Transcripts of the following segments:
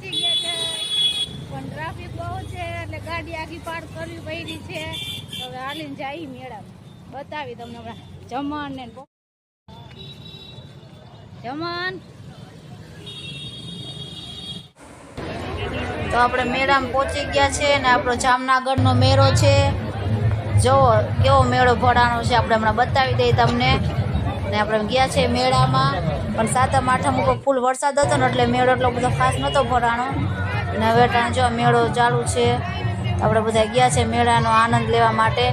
પણ ટ્રાફિક બહુ છે એટલે ગાડી આખી પાર્ક કરવી પડી છે. હવે હાલીને જાય મેળામાં. બતાવી તમને હમણાં. જમણ ને જમણ. તો આપણે મેળામાં પહોંચી ગયા છે ને આપણો જામનગરનો મેળો છે. જોવો કેવો મેળો ભરાણો છે. આપણે હમણાં બતાવી દઈએ તમને. ને આપણે ગયા છે મેળામાં. પણ સાતમ, આઠમ ઉપર ફૂલ વરસાદ હતો ને એટલે મેળો એટલો બધો ખાસ નહોતો ભરાણો. ને હવે ટાણે જો મેળો ચાલુ છે આપણે બધા ગયા છે મેળાનો આનંદ લેવા માટે.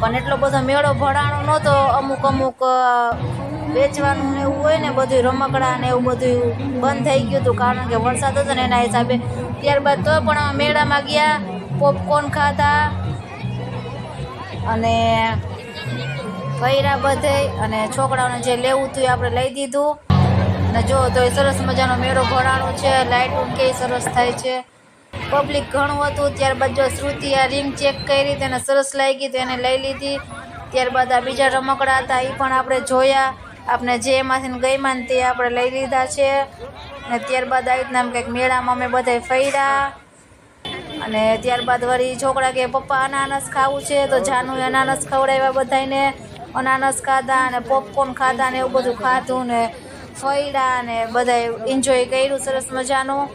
પણ એટલો બધો મેળો ભરાણો નહોતો, અમુક અમુક વેચવાનું ને એવું હોય ને બધું રમકડા ને એવું બધું બંધ થઈ ગયું હતું કારણ કે વરસાદ હતો ને એના હિસાબે. ત્યારબાદ તો પણ મેળામાં ગયા પોપકોર્ન ખાધા અને ફૈરા બધે અને છોકરાઓને જે લેવું હતું એ આપણે લઈ દીધું. અને જો તો એ સરસ મજાનો મેળો ભરાણો છે લાઇટ કે સરસ થાય છે. પબ્લિક ઘણું હતું, ત્યારબાદ જો શ્રુતિ આ રિંગ ચેક કરી, તેને સરસ લાગી તો એને લઈ લીધી. ત્યારબાદ આ બીજા રમકડા હતા એ પણ આપણે જોયા. આપણે જે એમાંથી ગઈમાં તે આપણે લઈ લીધા છે. અને ત્યારબાદ આવી રીતના કંઈક મેળામાં અમે બધા ફર્યા. અને ત્યારબાદ વળી છોકરા કે પપ્પા અનાનસ ખાવું છે, તો જાનું અનાનસ ખવડાવ્યા બધાને અનાનસ ખાધા અને પોપકોર્ન ખાધા ને એવું બધું ખાધું ને ફૈડા ને બધાએ એન્જોય કર્યું, સરસ મજાનું.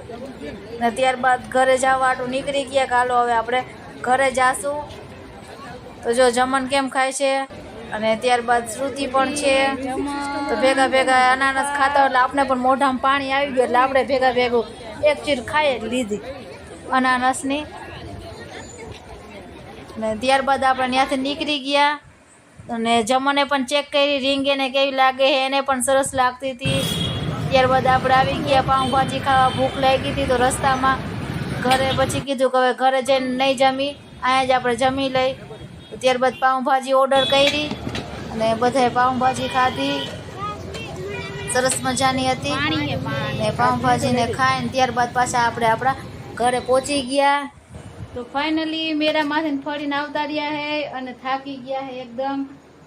ને ત્યારબાદ ઘરે જવાટું નીકળી ગયા કે હાલો હવે આપણે ઘરે જાશું. તો જો જમણ કેમ ખાય છે? અને ત્યારબાદ શ્રુતિ પણ છે. તો ભેગા ભેગા અનાનસ ખાતા એટલે આપણે પણ મોઢામાં પાણી આવી ગયું એટલે આપણે ભેગા ભેગું એક ચીર ખાઈ જ લીધી અનાનસની. ને ત્યારબાદ આપણે ત્યાંથી નીકળી ગયા. અને જમને પણ ચેક કરી રીંગ એને કેવી લાગે છે એને પણ સરસ લાગતી હતી. ત્યારબાદ આપણે આવી ગયા પાઉંભાજી ખાવા ભૂખ લાગી હતી તો રસ્તામાં ઘરે પછી કીધું કે હવે ઘરે જઈને નહીં જમી અહીંયા જ આપણે જમી લઈ. ત્યારબાદ પાઉંભાજી ઓર્ડર કરી અને બધાએ પાઉંભાજી ખાધી. સરસ મજાની હતી. ને પાઉંભાજીને ખાઈને ત્યારબાદ પાછા આપણે આપણા ઘરે પહોંચી ગયા. તો ફાઇનલી મેરામાંથી ફરીને આવતા રહ્યા હે અને થાકી ગયા હે એકદમ.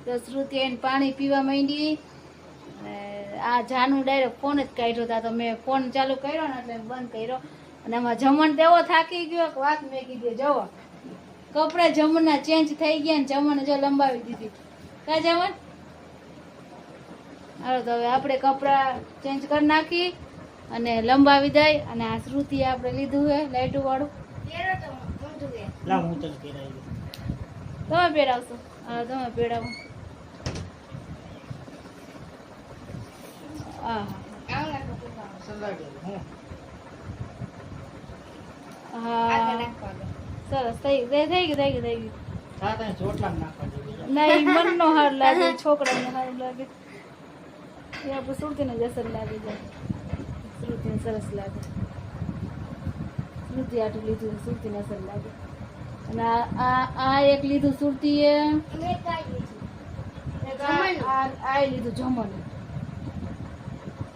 તો શ્રુતિ આઈને પાણી પીવા માંડી. આ જાનું ડાયરેક્ટ ફોન જ કાઢ્યો હતા તો મેં ફોન ચાલુ કર્યો ને એટલે બંધ કર્યો. અને આમાં જમણ તેવો થાકી ગયો કે વાત મેં કીધી જવો કપડા જમણના ચેન્જ થઈ ગયા ને જમણ જો લંબાવી દીધી. કા જમણ? હાલો તો હવે આપણે કપડાં ચેન્જ કરી નાખી અને લંબાવી દઈ. અને આ શ્રુતિ આપણે લીધું હે લાઈટું વાળું લાવ હું તને પહેરાવી દઉં. તમે પહેરાવશો હા તમે પહેરાવો હા સંભાળી દે, હું. હા સરસ થઈ ગયું થઈ ગયું થઈ ગયું થઈ ગયું હા, તને ચોટલામાં નાખવા જેવી. નહીં મનનો હાર લાગે છોકરાને સારું લાગે એ આપણે શ્રુતિને જ અસર લાગે જાય શ્રુતિને સરસ લાગે શ્રુતિ આટલું લીધું ને શ્રુતિને અસર લાગે. અને આ આ આ એક લીધું સુરતી એ આ- આ આ લીધું જમણ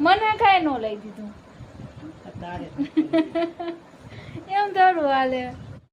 મને કાંઈ ન લઈ દીધું. એમ થોડું હાલે.